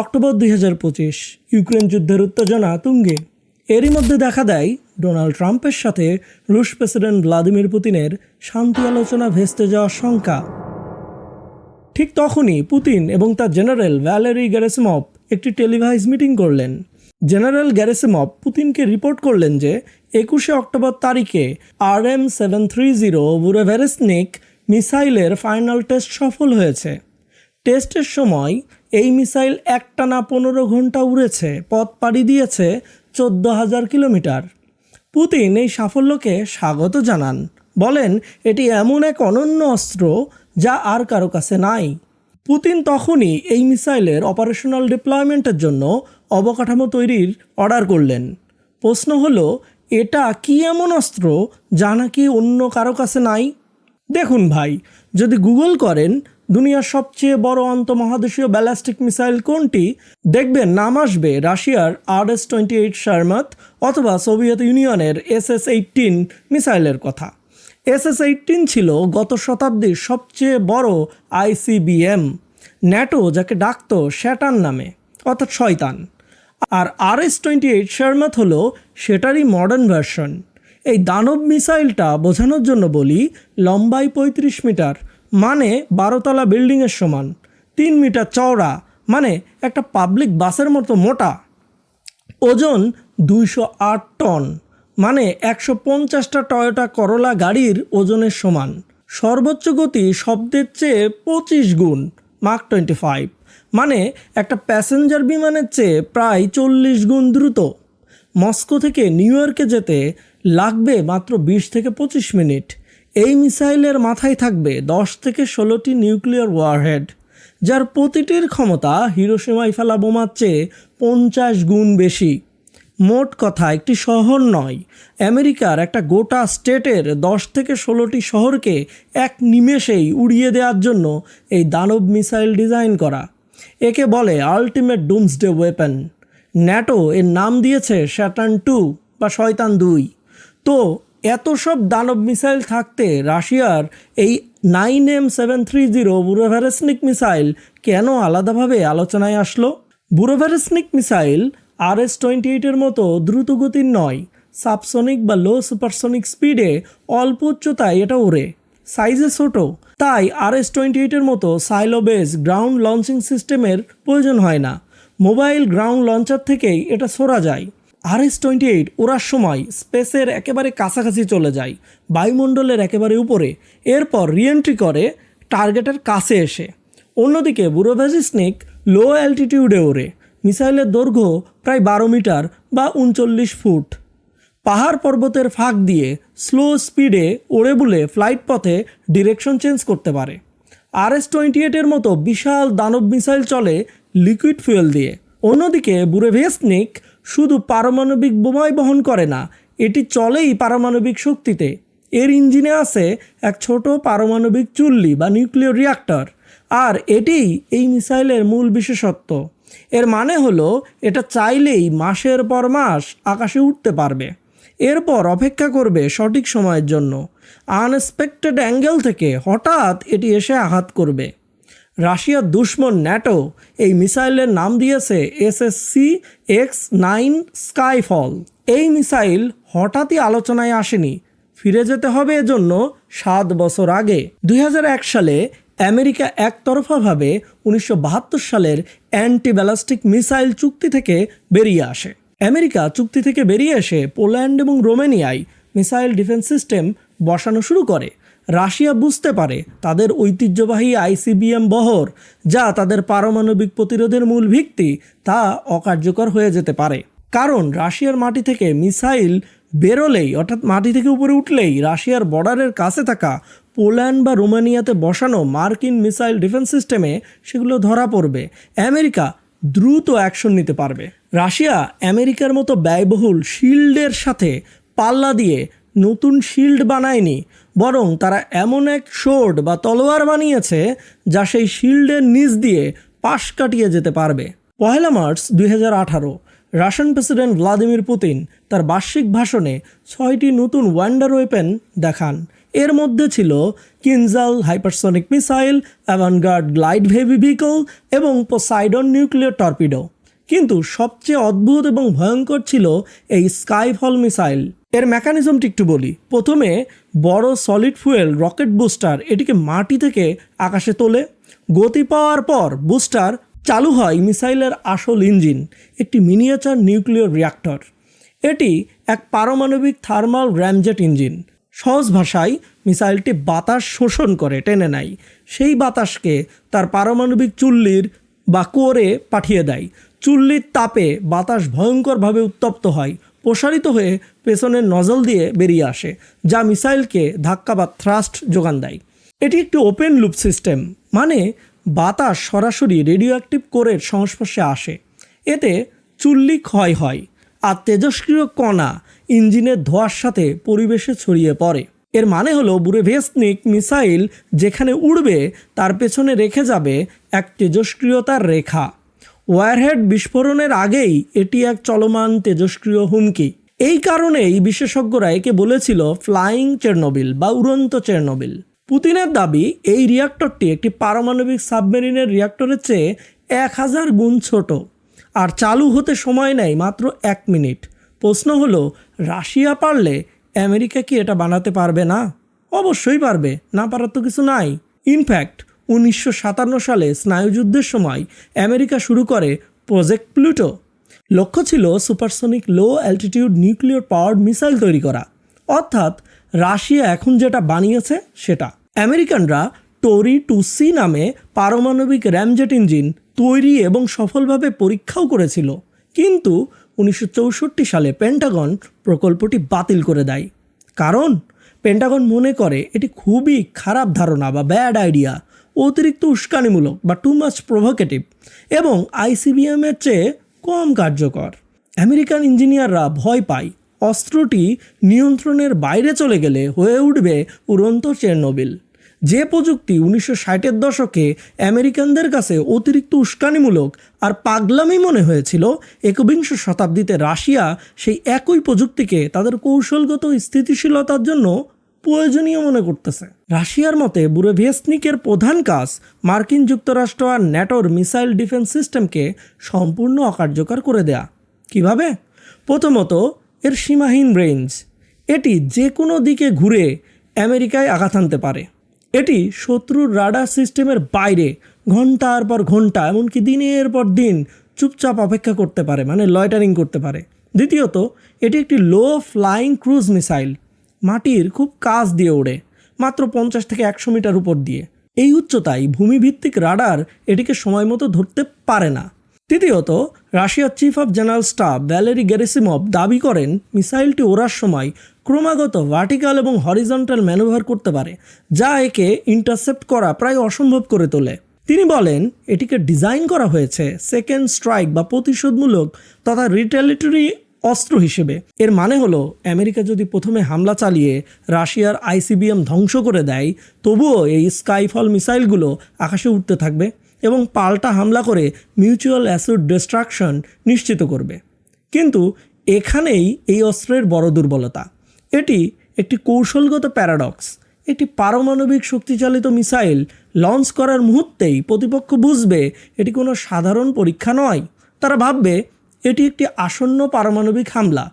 October দুই হাজার পঁচিশ, ইউক্রেন যুদ্ধের উত্তেজনা তুঙ্গে। এরই মধ্যে দেখা দেয়, ডোনাল্ড ট্রাম্পের সাথে রুশ প্রেসিডেন্ট ভ্লাদিমির পুতিনের শান্তি আলোচনা ভেস্তে যাওয়ার শঙ্কা। ঠিক তখনই পুতিন এবং তার জেনারেল ভ্যালেরি গ্যারেসমভ একটি টেলিভাইজ মিটিং করলেন। জেনারেল গ্যারেসমভ পুতিনকে রিপোর্ট করলেন যে, একুশে অক্টোবর তারিখে আর M seven three zero Burevestnik মিসাইলের ফাইনাল টেস্ট সফল হয়েছে। টেস্টের সময় এই মিসাইল একটানা পনেরো ঘণ্টা উড়েছে, পথ পাড়ি দিয়েছে চোদ্দ হাজার কিলোমিটার। পুতিন এই সাফল্যকে স্বাগত জানান। বলেন, এটি এমন এক অনন্য অস্ত্র যা আর কারও কাছে নাই। পুতিন তখনই এই মিসাইলের অপারেশনাল ডিপ্লয়মেন্টের জন্য অবকাঠামো তৈরির অর্ডার করলেন। প্রশ্ন হলো, এটা কি এমন অস্ত্র যা নাকি অন্য কারও কাছে নাই? দেখুন ভাই, যদি গুগল করেন দুনিয়ার সবচেয়ে বড় আন্তঃমহাদেশীয় ব্যালাস্টিক মিসাইল কোনটি? দেখবেন, নাম আসবে রাশিয়ার R S twenty eight Sarmat অথবা সোভিয়েত ইউনিয়নের এস এস এইটিন মিসাইলের কথা। এস এস এইটিন ছিল গত শতাব্দীর সবচেয়ে বড় আইসিবিএম ন্যাটো যাকে ডাকত শ্যাটান নামে, অর্থাৎ শয়তান। আর R S twenty eight Sarmat হলো সেটারই মডার্ন ভার্সন এই দানব মিসাইলটা বোঝানোর জন্য বলি লম্বাই পঁয়ত্রিশ মিটার মানে বারোতলা বিল্ডিংয়ের সমান। তিন মিটার চওড়া মানে একটা পাবলিক বাসের মতো মোটা। ওজন দুইশো আট টন মানে একশো পঞ্চাশটা টয়োটা করলা গাড়ির ওজনের সমান। সর্বোচ্চ গতি শব্দের চেয়ে পঁচিশ গুণ মার্ক টোয়েন্টি ফাইভ মানে একটা প্যাসেঞ্জার বিমানের চেয়ে প্রায় চল্লিশ গুণ দ্রুত। মস্কো থেকে নিউ ইয়র্কে যেতে লাগবে মাত্র বিশ থেকে পঁচিশ মিনিট। এই মিসাইলের মাথায় থাকবে দশ থেকে ষোলোটি নিউক্লিয়ার ওয়ারহেড যার প্রতিটির ক্ষমতা হিরোসীমায় ফেলা বোমার চেয়ে পঞ্চাশ গুণ বেশি। মোট কথা একটি শহর নয়, আমেরিকার একটা গোটা স্টেটের দশ থেকে ষোলোটি শহরকে এক নিমেষেই উড়িয়ে দেওয়ার জন্য এই দানব মিসাইল ডিজাইন করা। একে বলে আলটিমেট ডুমসডে ওয়েপন। ন্যাটো এর নাম দিয়েছে স্যাটার্ন টু বা শয়তান দুই। তো এত সব দানব মিসাইল থাকতে রাশিয়ার এই nine M seven three zero Burevestnik missile কেন আলাদাভাবে আলোচনায় আসলো? Burevestnik missile R S twenty এইটের মতো দ্রুতগতির নয়। সাবসনিক বা লো সুপারসনিক স্পিডে অল্প উচ্চতায় এটা ওড়ে। সাইজে ছোট। তাই আর এস টোয়েন্টি এইটের মতো সাইলোবেস গ্রাউন্ড লঞ্চিং সিস্টেমের প্রয়োজন হয় না। মোবাইল গ্রাউন্ড লঞ্চার থেকেই এটা সরা যায়। আর এস টোয়েন্টি এইট ওড়ার সময় স্পেসের একেবারে কাছাকাছি চলে যায়, বায়ুমণ্ডলের একেবারে উপরে। এরপর রিএন্ট্রি করে টার্গেটের কাছে এসে। অন্যদিকে বুরোভ্যাজিসনিক লো অ্যালটিটিউডে ওড়ে। মিসাইলের দৈর্ঘ্য প্রায় বারো মিটার বা উনচল্লিশ ফুট। পাহাড় পর্বতের ফাঁক দিয়ে স্লো স্পিডে ওড়ে বুলে ফ্লাইট পথে ডিরেকশন চেঞ্জ করতে পারে। আর এস টোয়েন্টি এইটের মতো বিশাল দানব মিসাইল চলে লিকুইড ফুয়েল দিয়ে। অন্যদিকে বুরেভেসনিক শুধু পারমাণবিক বোমাই বহন করে না, এটি চলেই পারমাণবিক শক্তিতে। এর ইঞ্জিনে আছে এক ছোট পারমাণবিক চুল্লি বা নিউক্লিয়ার রিয়াক্টর, আর এটিই এই মিসাইলের মূল বিশেষত্ব। এর মানে হলো, এটা চাইলেই মাসের পর মাস আকাশে উঠতে পারবে। এরপর অপেক্ষা করবে সঠিক সময়ের জন্য। আনএক্সপেক্টেড অ্যাঙ্গেল থেকে হঠাৎ এটি এসে আঘাত করবে। রাশিয়ার দুশ্মন ন্যাটো এই মিসাইলের নাম দিয়েছে এসএসসি এক্স নাইন স্কাইফল। এই মিসাইল হঠাৎই আলোচনায় আসেনি। ফিরে যেতে হবে এজন্য সাত বছর আগে। দু হাজার এক সালে আমেরিকা একতরফাভাবে উনিশশো বাহাত্তর সালের অ্যান্টি ব্যালাস্টিক মিসাইল চুক্তি থেকে বেরিয়ে আসে। আমেরিকা চুক্তি থেকে বেরিয়ে এসে পোল্যান্ড এবং রোমেনিয়ায় মিসাইল ডিফেন্স সিস্টেম বসানো শুরু করে। রাশিয়া বুঝতে পারে তাদের ঐতিহ্যবাহী আইসিবিএম বহর, যা তাদের পারমাণবিক প্রতিরোধের মূল ভিত্তি, তা অকার্যকর হয়ে যেতে পারে। কারণ রাশিয়ার মাটি থেকে মিসাইল বেরোলেই, অর্থাৎ মাটি থেকে উপরে উঠলেই, রাশিয়ার বর্ডারের কাছে থাকা পোল্যান্ড বা রোমানিয়াতে বসানো মার্কিন মিসাইল ডিফেন্স সিস্টেমে সেগুলো ধরা পড়বে। আমেরিকা দ্রুত অ্যাকশন নিতে পারবে। রাশিয়া আমেরিকার মতো ব্যয়বহুল শিল্ডের সাথে পাল্লা দিয়ে নতুন শিল্ড বানায়নি, বরং তারা এমন এক শোর্ড বা তলোয়ার বানিয়েছে যা সেই শিল্ডের নিচ দিয়ে পাশ কাটিয়ে যেতে পারবে। পহেলা মার্চ দুই হাজার আঠারো, রাশিয়ান প্রেসিডেন্ট ভ্লাদিমির পুতিন তার বার্ষিক ভাষণে ছয়টি নতুন ওয়ান্ডার ওয়েপেন দেখান। এর মধ্যে ছিল Kinzhal, hypersonic missile Avangard glide ভেভি vehicle এবং পোসাইডন নিউক্লিয়ার টর্পিডো। কিন্তু সবচেয়ে অদ্ভুত এবং ভয়ঙ্কর ছিল এই স্কাইফল মিসাইল। এর মেকানিজমটি একটু বলি। প্রথমে, বড় সলিড ফুয়েল, রকেট বুস্টার, এটিকে মাটি থেকে আকাশে তোলে। গতি পাওয়ার পর বুস্টার চালু হয় মিসাইলের আসল ইঞ্জিন, একটি মিনিয়েচার নিউক্লিয়ার রিয়াক্টর। এটি এক পারমাণবিক থার্মাল র্যামজেট ইঞ্জিন। সহজ ভাষায়, মিসাইলটি বাতাস শোষণ করে, টেনে নেয়। সেই বাতাসকে তার পারমাণবিক চুল্লির বা কোরে পাঠিয়ে দেয়। চুল্লির তাপে বাতাস ভয়ঙ্করভাবে উত্তপ্ত হয়, প্রসারিত হয়ে পেছনের নজল দিয়ে বেরিয়ে আসে, যা মিসাইলকে ধাক্কা বা থ্রাস্ট যোগান দেয়। এটি একটি ওপেন লুপ সিস্টেম মানে বাতাস সরাসরি রেডিও অ্যাক্টিভ কোরের সংস্পর্শে আসে। এতে চুল্লি ক্ষয় হয় আর তেজস্ক্রিয় কণা ইঞ্জিনের ধোঁয়ার সাথে পরিবেশে ছড়িয়ে পড়ে। এর মানে হলো বুরেভেসনিক মিসাইল যেখানে উড়বে, তার পেছনে রেখে যাবে এক তেজস্ক্রিয়তার রেখা। ওয়ারহেড বিস্ফোরণের আগেই এটি এক চলমান তেজস্ক্রিয় হুমকি। এই কারণেই বিশেষজ্ঞরা একে বলেছিল ফ্লাইং চেরনোবিল বা উড়ন্ত চেরনোবিল। পুতিনের দাবি, এই রিয়াক্টরটি একটি পারমাণবিক সাবমেরিনের রিয়াক্টরের চেয়ে এক হাজার গুণ ছোট আর চালু হতে সময় নেয় মাত্র এক মিনিট। প্রশ্ন হলো, রাশিয়া পারলে আমেরিকা কি এটা বানাতে পারবে না? অবশ্যই পারবে, না পারার তো কিছু নাই। ইনফ্যাক্ট উনিশশো সাতান্ন সালে স্নায়ুযুদ্ধের সময় আমেরিকা শুরু করে প্রজেক্ট প্লুটো। লক্ষ্য ছিল supersonic low altitude nuclear power missile তৈরি করা। অর্থাৎ রাশিয়া এখন যেটা বানিয়েছে সেটা। আমেরিকানরা টোরি টু সি নামে পারমাণবিক র্যামজেট ইঞ্জিন তৈরি এবং সফলভাবে পরীক্ষাও করেছিল। কিন্তু উনিশশো চৌষট্টি সালে পেন্টাগন প্রকল্পটি বাতিল করে দেয়। কারণ পেন্টাগন মনে করে এটি খুবই খারাপ ধারণা বা ব্যাড আইডিয়া। অতিরিক্ত উস্কানিমূলক বা টু মাচ প্রভোকেটিভ এবং আইসিবিএমের চেয়ে কম কার্যকর। আমেরিকান ইঞ্জিনিয়াররা ভয় পায়, অস্ত্রটি নিয়ন্ত্রণের বাইরে চলে গেলে হয়ে উঠবে উড়ন্ত চেরনোবিল। যে প্রযুক্তি উনিশশো ষাটের দশকে আমেরিকানদের কাছে অতিরিক্ত উস্কানিমূলক আর পাগলামি মনে হয়েছিল, একবিংশ শতাব্দীতে রাশিয়া সেই একই প্রযুক্তিকে তাদের কৌশলগত স্থিতিশীলতার জন্য প্রয়োজনীয় মনে করতেছে। রাশিয়ার মতে বুরেভিয়েসনিকের প্রধান কাজ মার্কিন যুক্তরাষ্ট্র আর ন্যাটোর মিসাইল ডিফেন্স সিস্টেমকে সম্পূর্ণ অকার্যকর করে দেয়া। কীভাবে? প্রথমত, এর সীমাহীন রেঞ্জ। এটি যে কোনো দিকে ঘুরে আমেরিকায় আঘাত আনতে পারে। এটি শত্রুর রাডার সিস্টেমের বাইরে ঘণ্টার পর ঘণ্টা, এমনকি দিনের পর দিন চুপচাপ অপেক্ষা করতে পারে মানে লয়টারিং করতে পারে। দ্বিতীয়ত, এটি একটি লো ফ্লাইং ক্রুজ মিসাইল মাটির খুব কাছ দিয়ে ওড়ে, মাত্র পঞ্চাশ থেকে একশো মিটার উপর দিয়ে। এই উচ্চতায় ভূমিভিত্তিক রাডার এটিকে সময় মতো ধরতে পারে না। তৃতীয়ত, রাশিয়ার chief of general staff Valery Gerasimov দাবি করেন, মিসাইলটি ওড়ার সময় ক্রমাগত ভার্টিক্যাল এবং হরিজন্টাল ম্যানুভার করতে পারে, যা একে ইন্টারসেপ্ট করা প্রায় অসম্ভব করে তোলে। তিনি বলেন, এটিকে ডিজাইন করা হয়েছে সেকেন্ড স্ট্রাইক বা প্রতিশোধমূলক তথা রিটেলিটরি অস্ত্র হিসেবে। এর মানে হলো, আমেরিকা যদি প্রথমে হামলা চালিয়ে রাশিয়ার আইসিবিএম ধ্বংস করে দেয়, তবুও এই স্কাইফল মিসাইলগুলো আকাশে উঠতে থাকবে এবং পাল্টা হামলা করে মিউচুয়াল অ্যাসিড ডিস্ট্রাকশন নিশ্চিত করবে। কিন্তু এখানেই এই অস্ত্রের বড় দুর্বলতা। এটি একটি কৌশলগত প্যারাডক্স, একটি পারমাণবিক শক্তিচালিত মিসাইল লঞ্চ করার মুহূর্তেই প্রতিপক্ষ বুঝবে এটি কোনো সাধারণ পরীক্ষা নয়। তারা ভাববে এটি একটি আসন্ন পারমাণবিক হামলা।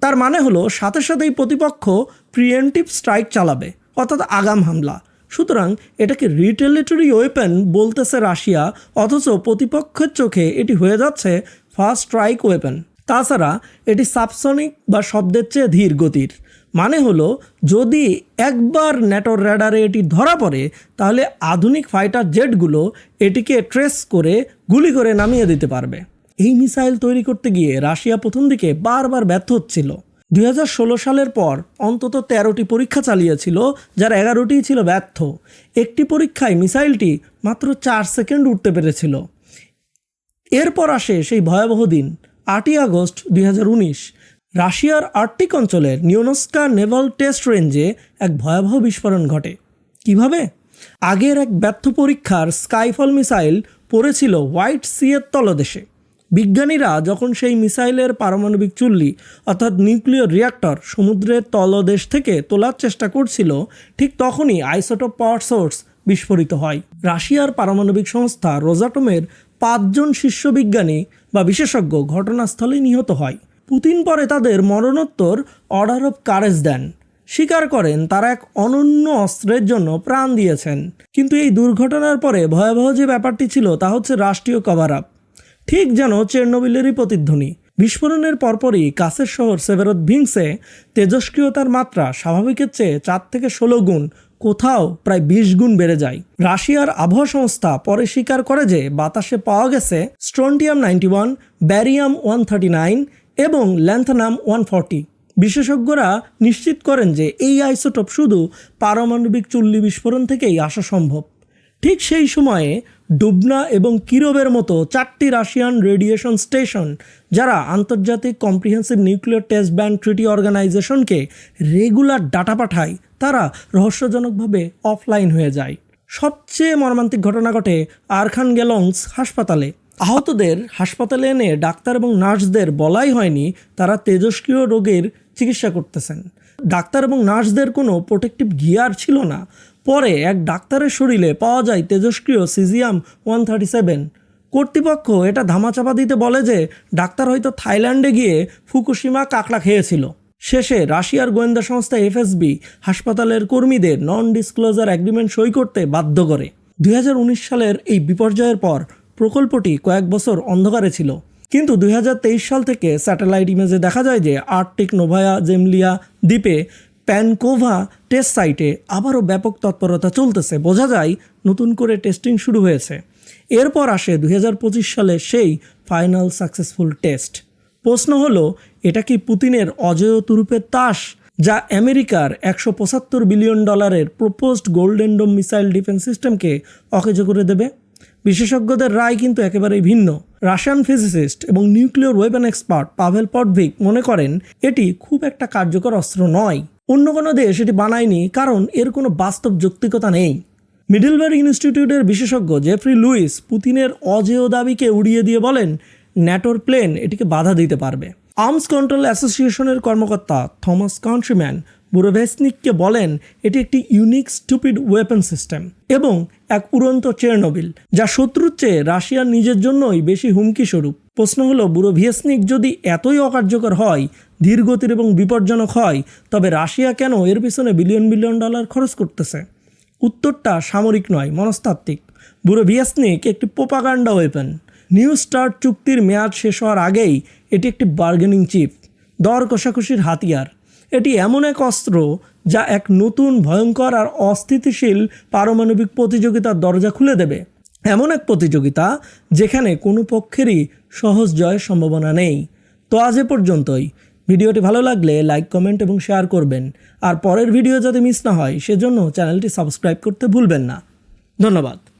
তার মানে হলো, সাথে সাথেই প্রতিপক্ষ প্রিয়েন্টিভ স্ট্রাইক চালাবে, অর্থাৎ আগাম হামলা। সুতরাং এটাকে রিটেলিটরি ওয়েপেন বলতেছে রাশিয়া, অথচ প্রতিপক্ষের চোখে এটি হয়ে যাচ্ছে ফার্স্ট স্ট্রাইক ওয়েপেন। তাছাড়া এটি সাবসনিক বা শব্দের চেয়ে ধীর গতির। মানে হলো, যদি একবার ন্যাটোর র্যাডারে এটি ধরা পড়ে, তাহলে আধুনিক ফাইটার জেটগুলো এটিকে ট্রেস করে গুলি করে নামিয়ে দিতে পারবে। এই মিসাইল তৈরি করতে গিয়ে রাশিয়া প্রথম দিকে বারবার ব্যর্থ হচ্ছিল। দুই হাজার ষোলো সালের পর অন্তত তেরোটি পরীক্ষা চালিয়েছিল, যার এগারোটিই ছিল ব্যর্থ। একটি পরীক্ষায় মিসাইলটি মাত্র চার সেকেন্ড উঠতে পেরেছিল। এরপর আসে সেই ভয়াবহ দিন, আটই আগস্ট দুই হাজার উনিশ। রাশিয়ার আর্কটিক অঞ্চলের নিউনস্কা নেভাল টেস্ট রেঞ্জে এক ভয়াবহ বিস্ফোরণ ঘটে। কীভাবে? আগের এক ব্যর্থ পরীক্ষার স্কাইফল মিসাইল পড়েছিল হোয়াইট সিয়ের তলদেশে। বিজ্ঞানীরা যখন সেই মিসাইলের পারমাণবিক চুল্লি, অর্থাৎ নিউক্লিয়ার রিয়াক্টর, সমুদ্রের তলদেশ থেকে তোলার চেষ্টা করছিল, ঠিক তখনই আইসোটোপ পাওয়ার সোর্স বিস্ফোরিত হয়। রাশিয়ার পারমাণবিক সংস্থা রোজাটমের পাঁচজন শীর্ষ বিজ্ঞানী বা বিশেষজ্ঞ ঘটনাস্থলে নিহত হয়। পুতিন পরে তাদের মরণোত্তর অর্ডার অফ কারেজ দেন। স্বীকার করেন, তারা এক অনন্য অস্ত্রের জন্য প্রাণ দিয়েছেন। কিন্তু এই দুর্ঘটনার পরে ভয়াবহ যে ব্যাপারটি ছিল, তা হচ্ছে রাষ্ট্রীয় কভার আপ ঠিক যেন চেরনোবিলেরই প্রতিধ্বনি। বিস্ফোরণের পরপরই কাছের শহর সেভেরত ভিংসে তেজস্ক্রিয়তার মাত্রা স্বাভাবিকের চেয়ে চার থেকে ষোলো গুণ, কোথাও প্রায় বিশ গুণ বেড়ে যায়। রাশিয়ার আবহাওয়া সংস্থা পরে স্বীকার করে যে বাতাসে পাওয়া গেছে strontium ninety one, barium one thirty nine এবং ল্যান্থানাম ওয়ান ফর্টি। বিশেষজ্ঞরা নিশ্চিত করেন যে এই আইসোটোপ শুধু পারমাণবিক চুল্লি বিস্ফোরণ থেকেই আসা সম্ভব। ঠিক সেই সময়ে ডুবনা এবং কিরোবের মতো চারটি রাশিয়ান রেডিয়েশন স্টেশন, যারা আন্তর্জাতিক comprehensive nuclear test ban treaty অর্গানাইজেশনকে regular data পাঠায়, তারা রহস্যজনকভাবে অফলাইন হয়ে যায়। সবচেয়ে মর্মান্তিক ঘটনা ঘটে আরখান গেলংস হাসপাতালে। আহতদের হাসপাতালে এনে ডাক্তার এবং নার্সদের বলাই হয়নি, তারা তেজস্ক্রিয় রোগের চিকিৎসা করতেছেন। ডাক্তার এবং নার্সদের কোনো প্রোটেক্টিভ গিয়ার ছিল না। পরে এক ডাক্তারের শরীরে পাওয়া যায় তেজস্ক্রিয় সিজিয়াম ওয়ান থার্টি সেভেন কর্তৃপক্ষ এটা ধামাচাপা দিতে বলে যে ডাক্তার হয়তো থাইল্যান্ডে গিয়ে ফুকুশিমা কাঁকড়া খেয়েছিল। শেষে রাশিয়ার গোয়েন্দা সংস্থা এফএসবি হাসপাতালের কর্মীদের নন ডিসক্লোজার অ্যাগ্রিমেন্ট সই করতে বাধ্য করে। দু হাজার উনিশ সালের এই বিপর্যয়ের পর প্রকল্পটি কয়েক বছর অন্ধকারে ছিল। কিন্তু দুই হাজার তেইশ সাল থেকে স্যাটেলাইট ইমেজে দেখা যায় যে আর্কটিক নোভায়া জেমলিয়া দ্বীপে প্যানকোভা টেস্ট সাইটে আবারও ব্যাপক তৎপরতা চলতেছে। বোঝা যায় নতুন করে টেস্টিং শুরু হয়েছে। এরপর আসে দুই হাজার পঁচিশ সালে সেই ফাইনাল সাকসেসফুল টেস্ট। প্রশ্ন হলো, এটা কি পুতিনের অজেয় তুরুপের তাস, যা আমেরিকার একশো পঁচাত্তর বিলিয়ন ডলারের proposed golden dome missile defence সিস্টেমকে অকেজ করে দেবে? বিশেষজ্ঞদের রায় কিন্তু একেবারেই ভিন্ন। রাশিয়ান ফিজিসিস্ট এবং nuclear weapon expert Pavel Podvig মনে করেন, এটি খুব একটা কার্যকর অস্ত্র নয়। অন্য কোনো দেশ এটি বানায়নি, কারণ এর কোনো বাস্তব যৌক্তিকতা নেই। মিডলওয়্যার ইনস্টিটিউটের বিশেষজ্ঞ জেফ্রি লুইস পুতিনের অজেয় দাবিকে উড়িয়ে দিয়ে বলেন, ন্যাটোর প্লেন এটিকে বাধা দিতে পারবে। আর্মস কন্ট্রোল অ্যাসোসিয়েশনের কর্মকর্তা থমাস কান্ট্রিম্যান বুরোভেসনিককে বলেন, এটি একটি ইউনিক, স্টুপিড ওয়েপন সিস্টেম এবং এক উড়ন্ত চেরনোবিল, যা শত্রুর চেয়ে রাশিয়ার নিজের জন্যই বেশি হুমকি স্বরূপ প্রশ্ন হলো বুড়ো ভিয়েসনিক যদি এতই অকার্যকর হয়, ধীরগতির এবং বিপজ্জনক হয়, তবে রাশিয়া কেন এর পিছনে বিলিয়ন বিলিয়ন ডলার খরচ করতেছে? উত্তরটা সামরিক নয়, মনস্তাত্ত্বিক। বুড়ো ভিয়াসনিক একটি পোপাগান্ডা ওয়েপন। নিউ স্টার্ট চুক্তির মেয়াদ শেষ হওয়ার আগেই এটি একটি বার্গেনিং চিপ, দর কষাকষির হাতিয়ার। এটি এমন এক অস্ত্র যা এক নতুন ভয়ঙ্কর আর অস্থিতিশীল পারমাণবিক প্রতিযোগিতার দরজা খুলে দেবে। এমন এক প্রতিযোগিতা যেখানে কোনো পক্ষেরই সহজ জয়ের সম্ভাবনা নেই। তো আজ এ পর্যন্তই। ভিডিওটি ভালো লাগলে লাইক, কমেন্ট এবং শেয়ার করবেন। আর পরের ভিডিও যাতে মিস না হয়, সেজন্য চ্যানেলটি সাবস্ক্রাইব করতে ভুলবেন না। ধন্যবাদ।